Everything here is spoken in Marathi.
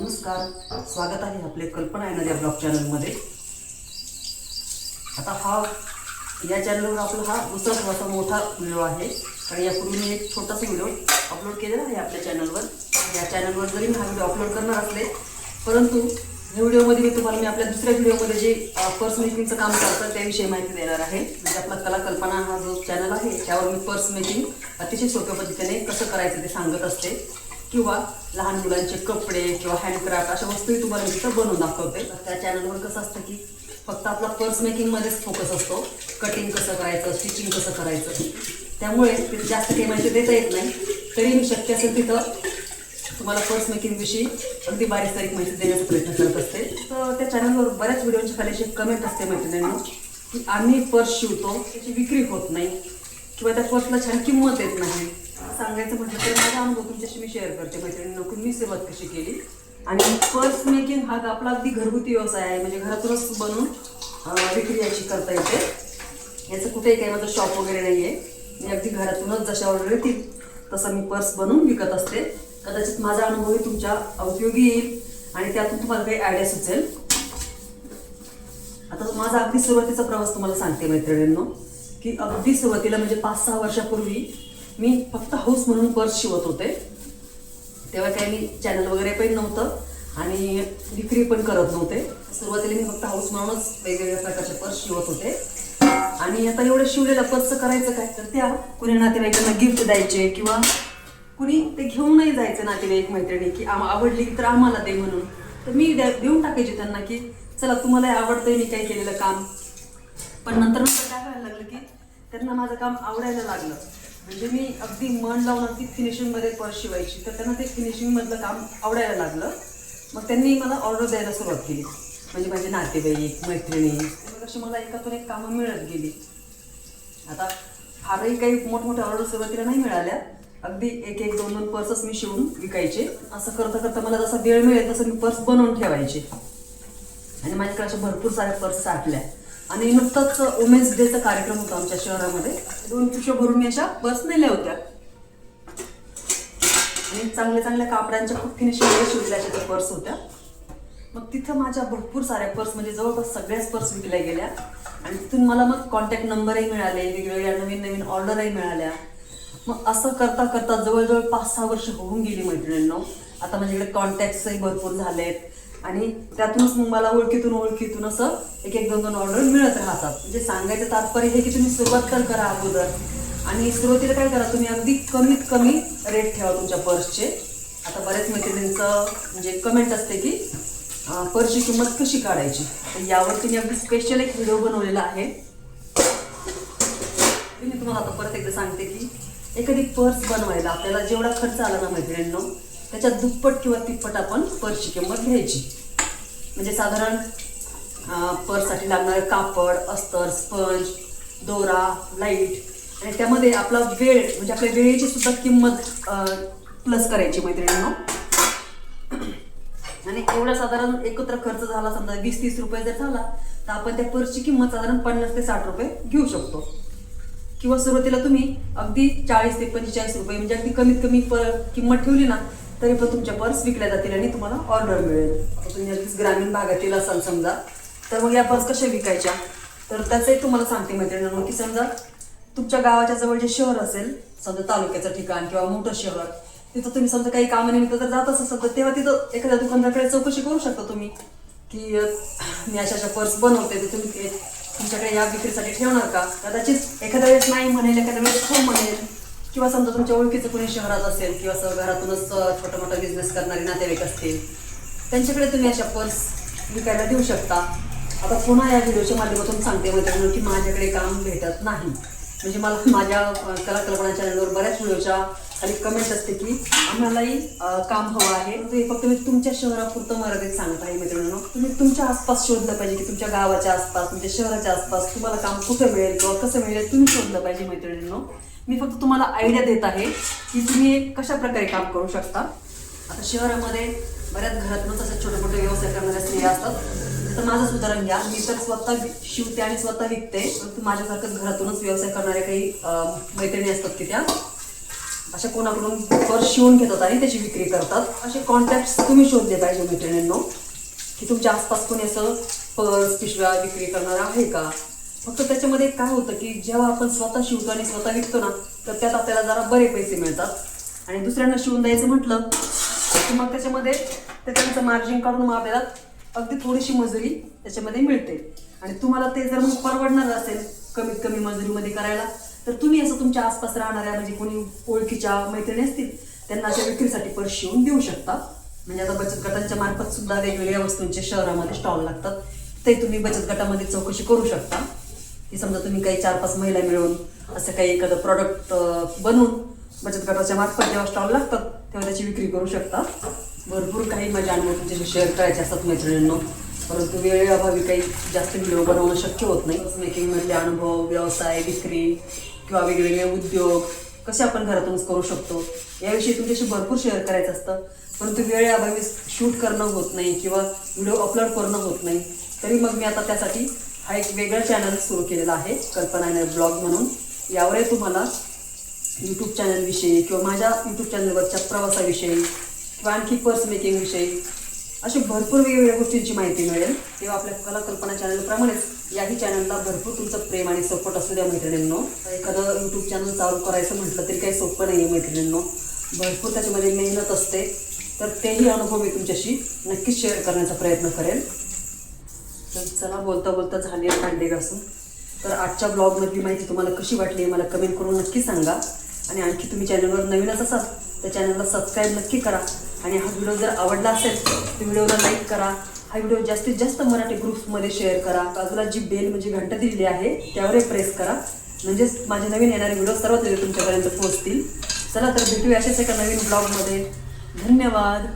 नमस्कार स्वागत आहे आपले कल्पना येणाऱ्या ब्लॉग चॅनलमध्ये. आता हा या चॅनलवर आपला हा दुसरा थोडासा मोठा व्हिडिओ आहे. आणि यापूर्वी मी एक छोटासा व्हिडिओ अपलोड केलेला आहे आपल्या चॅनलवर. या चॅनलवर जरी मी हा व्हिडिओ अपलोड करणार असले परंतु या व्हिडिओमध्ये मी तुम्हाला मी आपल्या दुसऱ्या व्हिडिओमध्ये जे पर्स मेकिंगचं काम करतं त्याविषयी माहिती देणार आहे. म्हणजे आपला कला कल्पना हा जो चॅनल आहे त्यावर मी पर्स मेकिंग अतिशय सोप्या पद्धतीने कसं करायचं ते सांगत असते. किंवा लहान मुलांचे कपडे किंवा हँडक्राफ्ट अशा वस्तूही तुम्हाला मी बनवून दाखवते. त्या चॅनलवर कसं असतं की फक्त आपला पर्स मेकिंगमध्येच फोकस असतो. कटिंग कसं करायचं स्टिचिंग कसं करायचं. त्यामुळे तिथे जास्त काही माहिती देता येत नाही. तरी मी शक्य असेल तिथं तुम्हाला पर्स मेकिंगविषयी अगदी बारीक सारीक माहिती देण्याचा प्रयत्न करत असते. तर त्या चॅनलवर बऱ्याच व्हिडिओच्या खाली अशी कमेंट असते मैत्रिणींना की आम्ही पर्स शिवतो त्याची विक्री होत नाही. किंवा त्या पर्सला छान किंमत येत नाही. सांगायचं म्हटलं तर माझा अनुभव तुमच्याशी मी शेअर करते. मैत्रिणी की मी सुरुवात कशी केली? आणि पर्स मेकिंग हा आपला अगदी घरगुती व्यवसाय आहे. म्हणजे घरातूनच बनवून विक्री याची करता येते. याचं कुठेही काही माझं शॉप वगैरे नाही आहे मी अगदी घरातूनच जशा ऑर्डर येतील तसं मी पर्स बनवून विकत असते. कदाचित माझा अनुभवही तुमच्या उपयोगी येईल आणि त्यातून तुम्हाला काही आयडिया सुचेल. आता माझा अगदी सुरुवातीचा प्रवास तुम्हाला सांगते मैत्रिणींनो की अगदी सुरुवातीला म्हणजे पाच सहा वर्षापूर्वी मी फक्त हाऊस म्हणून पर्स शिवत होते. तेव्हा काही मी चॅनल वगैरे पण नव्हतं आणि विक्री पण करत नव्हते. सुरुवातीला मी फक्त हाऊस म्हणूनच वेगवेगळ्या प्रकारचे पर्स शिवत होते. आणि आता एवढं शिवलेलं पर्सचं करायचं काय? तर त्या कुणी नातेवाईकांना गिफ्ट द्यायचे किंवा कुणी ते घेऊनही जायचं नातेवाईक मैत्रिणी की आम आवडली तर आम्हाला दे म्हणून. तर मी देऊन टाकायचे त्यांना की चला तुम्हाला आवडतंय मी काही केलेलं काम. पण नंतर नंतर काय व्हायला लागलं की त्यांना माझं काम आवडायला लागलं. म्हणजे मी अगदी मन लावून अगदी फिनिशिंगमध्ये पर्स शिवायची. तर त्यांना ते फिनिशिंगमधलं काम आवडायला लागलं. मग त्यांनी मला ऑर्डर द्यायला सुरुवात केली. म्हणजे माझे नातेवाईक मैत्रिणी मग अशी मला एकातून एक कामं मिळत गेली. आता फारही काही मोठमोठ्या ऑर्डर सुरुवातीला नाही मिळाल्या. अगदी एक एक दोन दोन पर्सच मी शिवून विकायचे. असं करता करता मला जसा वेळ मिळेल तसं मी पर्स बनवून ठेवायचे. आणि माझ्याकडे अशा भरपूर साऱ्या पर्स साठल्या आणि नुकताच वुमेन्स डेचा कार्यक्रम होता आमच्या शहरामध्ये. दोन पिशव्या भरून मी अशा पर्स नेल्या होत्या. आणि चांगल्या चांगल्या कापडांच्या खूप फिनिशिंग शिवलेल्या अशा त्या पर्स होत्या. मग तिथं माझ्या भरपूर साऱ्या पर्स म्हणजे जवळपास सगळ्याच पर्स विकल्या गेल्या. आणि तिथून मला मग कॉन्टॅक्ट नंबरही मिळाले वेगवेगळ्या नवीन नवीन ऑर्डरही मिळाल्या. मग असं करता करता जवळजवळ पाच सहा वर्ष होऊन गेली मैत्रिणींनो. आता माझ्याकडे कॉन्टॅक्ट्सही भरपूर झालेत. आणि त्यातूनच मग मला ओळखीतून ओळखीतून असं एक एक दोन दोन ऑर्डर मिळत राहतात. म्हणजे सांगायचं तात्पर्य हे की तुम्ही सुरुवात तर करा अगोदर. आणि सुरुवातीला काय करा तुम्ही अगदी कमीत कमी रेट ठेवा तुमच्या पर्सचे आता बऱ्याच मैत्रिणींचं म्हणजे कमेंट असते की पर्सची किंमत कशी काढायची? तर यावरती मी अगदी स्पेशल एक व्हिडिओ बनवलेला आहे. मी तुम्हाला आता परत एकदा सांगते की एखादी पर्स बनवायला आपल्याला जेवढा खर्च आला ना मैत्रिणींनो त्याच्यात दुप्पट किंवा तिप्पट आपण पर्सची किंमत घ्यायची. म्हणजे साधारण पर्ससाठी लागणारं कापड अस्तर स्पंज दोरा लाइट आणि त्यामध्ये आपला वेळ म्हणजे आपल्या वेळेची सुद्धा किंमत प्लस करायची मैत्रिणींना. आणि एवढा साधारण एकत्र खर्च झाला समजा वीस तीस रुपये जर झाला तर आपण त्या पर्सची किंमत साधारण पन्नास ते साठ रुपये घेऊ शकतो. किंवा सुरुवातीला तुम्ही अगदी चाळीस ते पंचेचाळीस रुपये म्हणजे अगदी कमीत कमी प किंमत ठेवली ना तरी पण तुमच्या पर्स विकल्या जातील आणि तुम्हाला ऑर्डर मिळेल. आता तुम्ही अगदीच ग्रामीण भागातील असाल समजा तर मग या पर्स कशा विकायच्या? तर त्याचंही तुम्हाला सांगते मैत्रिणींनो की समजा तुमच्या गावाच्या जवळ जे शहर असेल समजा तालुक्याचं ठिकाण किंवा मोठं शहर तिथं तुम्ही समजा काही कामानिमित्त जर जात असाल तर तेव्हा तिथं एखाद्या दुकानदाराकडे चौकशी करू शकता तुम्ही की मी अशा अशा पर्स बनवते तर तुम्ही ते तुमच्याकडे या विक्रीसाठी ठेवणार का? कदाचित एखाद्या वेळेस नाही म्हणेल एखाद्या वेळेस हो म्हणेल. किंवा समजा तुमच्या ओळखीचं कोणी शहरात असेल किंवा असं घरातूनच छोटा मोठा बिझनेस करणारे नातेवाईक असतील त्यांच्याकडे तुम्ही अशा पर्स विकायला देऊ शकता. आता पुन्हा या व्हिडिओच्या माध्यमातून सांगते मैत्रिणी की माझ्याकडे काम भेटत नाही. म्हणजे मला माझ्या कला कल्पना चॅनलवर बऱ्याच व्हिडिओच्या खाली कमेंट असते की आम्हालाही काम हवं आहे. ते फक्त मी तुमच्या शहरापुरतं मर्यादित सांगत आहे मित्रांनो. तुम्ही तुमच्या आसपास शोधलं पाहिजे की तुमच्या गावाच्या आसपास तुमच्या शहराच्या आसपास तुम्हाला काम कुठं मिळेल किंवा कसं मिळेल तुम्ही शोधलं पाहिजे मैत्रिणींनो मी फक्त तुम्हाला आयडिया देत आहे की तुम्ही कशा प्रकारे काम करू शकता. आता शहरामध्ये बऱ्याच घरातूनच असे छोटे मोठे व्यवसाय करणाऱ्या स्त्रिया असतात. तर माझं उदाहरण घ्या. मी तर स्वतः शिवते आणि स्वतः विकते. परंतु घरातूनच व्यवसाय करणाऱ्या काही मैत्रिणी असतात की त्या अशा कोणाकडून पर्स शिवून घेतात आणि त्याची विक्री करतात. असे कॉन्टॅक्ट तुम्ही शोधले पाहिजे मैत्रिणींनो की तुमच्या आसपास कोणी असं पर्स पिशव्या विक्री करणार आहे का? फक्त त्याच्यामध्ये काय होतं की जेव्हा आपण स्वतः शिवतो आणि स्वतः विकतो ना तर त्यात आपल्याला जरा बरे पैसे मिळतात. आणि दुसऱ्यांना शिवून द्यायचं म्हटलं की मग त्याच्यामध्ये ते त्यांचं मार्जिन काढून मग आपल्याला अगदी थोडीशी मजुरी त्याच्यामध्ये मिळते. आणि तुम्हाला ते जर मग परवडणार असेल कमीत कमी मजुरीमध्ये करायला तर तुम्ही असं तुमच्या आसपास राहणाऱ्या म्हणजे कोणी ओळखीच्या मैत्रिणी असतील त्यांना अशा विक्रीसाठी पर्स शिवून देऊ शकता. म्हणजे आता बचत गटांच्या मार्फत सुद्धा वेगवेगळ्या वस्तूंचे शहरामध्ये स्टॉल लागतात. ते तुम्ही बचत गटामध्ये चौकशी करू शकता. की समजा तुम्ही काही चार पाच महिला मिळून असं काही एखादं प्रॉडक्ट बनवून बचत गटाच्या मार्फत जेव्हा स्टॉल लागतात तेव्हा त्याची विक्री करू शकता. भरपूर काही माझ्या अनुभव तुमच्याशी शेअर करायचे असतात मैत्रिणींनो. परंतु वेळेअभावी काही जास्त व्हिडिओ बनवणं शक्य होत नाही. मेकिंगमधले अनुभव व्यवसाय विक्री किंवा वेगवेगळे उद्योग कसे आपण घरातूनच करू शकतो याविषयी तुमच्याशी भरपूर शेअर करायचं असतं. परंतु वेळेअभावी शूट करणं होत नाही किंवा व्हिडिओ अपलोड करणं होत नाही तरी मग मी आता त्यासाठी हा एक वेगळा चॅनल सुरू केलेला आहे कल्पना ब्लॉग म्हणून. यावरही तुम्हाला यूट्यूब चॅनलविषयी किंवा माझ्या यूट्यूब चॅनलवरच्या प्रवासाविषयी किंवा आणखी पर्स मेकिंगविषयी अशी भरपूर वेगवेगळ्या गोष्टींची माहिती मिळेल. तेव्हा आपल्या कला कल्पना चॅनलप्रमाणेच याही चॅनलला भरपूर तुमचं प्रेम आणि सपोर्ट असू द्या मैत्रिणींनो. एखादं यूट्यूब चॅनल चालू करायचं म्हटलं तरी काही सोपं नाही आहे मैत्रिणींनो. भरपूर त्याच्यामध्ये मेहनत असते. तर तेही अनुभव मी तुमच्याशी नक्कीच शेअर करण्याचा प्रयत्न करेन. तर चला बोलता बोलता झाली आहे भांडे घासून. तर आजच्या ब्लॉगमधली माहिती तुम्हाला कशी वाटली मला कमेंट करून नक्की सांगा. आणि आणखी तुम्ही चॅनलवर नवीनच असाल तर चॅनलला सबस्क्राईब नक्की करा. आणि हा व्हिडिओ जर आवडला असेल तर व्हिडिओला लाईक करा. हा व्हिडिओ जास्तीत जास्त मराठी ग्रुप्समध्ये शेअर करा. बाजूला जी बेल म्हणजे घंटा दिलेली आहे त्यावरही प्रेस करा. म्हणजेच माझे नवीन येणारे व्हिडिओ सर्वात पहिले तुमच्यापर्यंत पोहोचतील. चला तर भेटूया अशाच एका नवीन ब्लॉगमध्ये धन्यवाद.